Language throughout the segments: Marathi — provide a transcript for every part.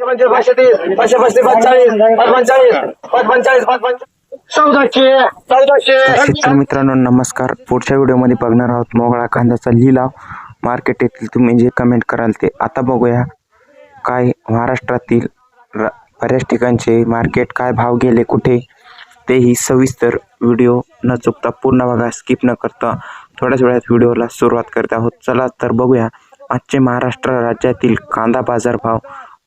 पाचशे तीस पाचशे पंचाळीस पंचाळीस पंचाळीस पंचाळीस. चौदाशे चौदाशे. शेतकरी मित्रांनो नमस्कार. पुढच्या व्हिडिओमध्ये बघणार आहोत मोगळा कांद्याचा लिलाव. मार्केट येथील तुम्ही जे कमेंट कराल ते आता बघूया. काय महाराष्ट्रातील र बऱ्याच ठिकाणचे मार्केट काय भाव गेले कुठे तेही सविस्तर व्हिडिओ न चुकता पूर्ण बघा स्किप न करता. थोड्याच वेळात व्हिडिओला सुरुवात करत आहोत. चला तर बघूया आजचे महाराष्ट्र राज्यातील कांदा बाजार भाव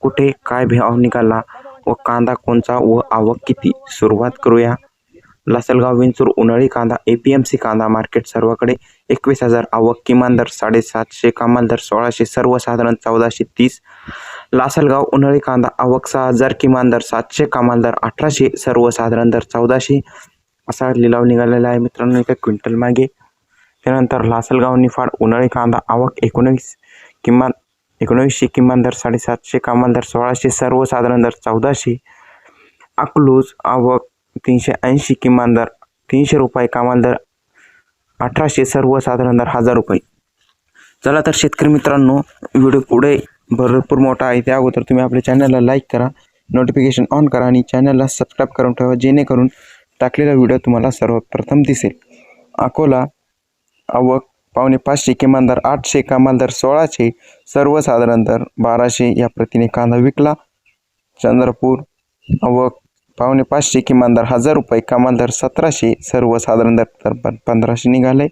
कुठे काय भाव निघाला व कांदा कोणचा व आवक किती? सुरुवात करूया. लासलगाव विंचूर उन्हाळी कांदा ए पी एम सी कांदा मार्केट सर्वकडे एकवीस हजार आवक किमान दर साडेसातशे कमाल दर सोळाशे सर्वसाधारण चौदाशे तीस. लासलगाव उन्हाळी कांदा आवक सहा हजार किमान दर सातशे कमाल दर अठराशे सर्वसाधारण दर चौदाशे. असा लिलाव निघालेला आहे मित्रांनो एका क्विंटल मागे. त्यानंतर लासलगाव निफाड उन्हाळी कांदा आवक एकोणीस किमान एकोणावीसशे किमान दर साडेसातशे कमाल दर सोळाशे सर्वसाधारण दर चौदाशे. अकलूज आवक तीनशे ऐंशी किमान दर तीनशे रुपये कमाल दर अठराशे सर्वसाधारण दर हजार रुपये. चला तर शेतकरी मित्रांनो व्हिडिओ पुढे भरपूर मोठा आहे. त्या अगोदर तुम्ही आपल्या चॅनलला लाईक करा नोटिफिकेशन ऑन करा आणि चॅनलला सबस्क्राईब करून ठेवा जेणेकरून टाकलेला व्हिडिओ तुम्हाला सर्वप्रथम दिसेल. अकोला आवक पावणे पाचशे किमान दर आठशे कमाल दर सोळाशे? सर्वसाधारण दर बाराशे या प्रतीने कांदा विकला. चंद्रपूर व पावणे पाचशे किमान दर हजार रुपये कमाल दर सतराशे? सर्वसाधारण दर तर पंधराशे निघाले.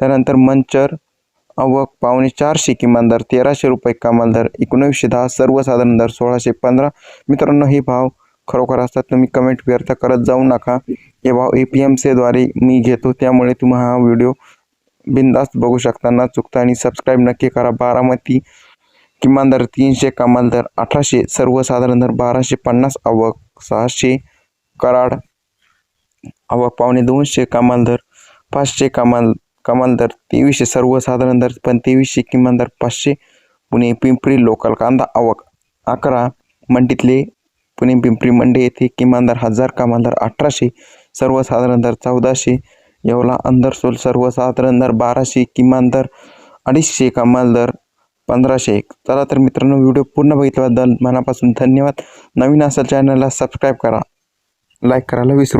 त्यानंतर मंचर अवक पावणे चारशे किमान दर तेराशे रुपये कमाल दर एकोणावीसशे दहा? सर्वसाधारण दर सोळाशे पंधरा. मित्रांनो हे भाव खरोखर असतात तुम्ही कमेंट व्यर्थ करत जाऊ नका. हे भाव ए पी एम सीद्वारे मी घेतो त्यामुळे तुम्हा हा व्हिडिओ बिंदास्त बघू शकता ना चुकता आणि सबस्क्राईब नक्की करा. बारामती किमान दर तीनशे कमाल दर अठराशे सर्वसाधारण दर बाराशे पन्नास आवक सहाशे कराड आवक पावणे दोनशे कमाल दर पाचशे कमाल कमाल दर तेवीसशे सर्वसाधारण दर पण तेवीसशे किमान दर पाचशे पुणे पिंपरी लोकल कांदा आवक अकरा मंडीतले पुणे पिंपरी मंडी येथे किमान दर हजार कमाल दर अठराशे सर्वसाधारण दर चौदाशे येवला अंदरसोल सर्वसाधारण दर बाराशे किमान दर अडीचशे कमाल दर पंधराशे एक. चला तर मित्रांनो व्हिडिओ पूर्ण बघितल्याबद्दल मनापासून धन्यवाद. नवीन असेल चॅनलला सबस्क्राईब करा. लाईक करायला विसरू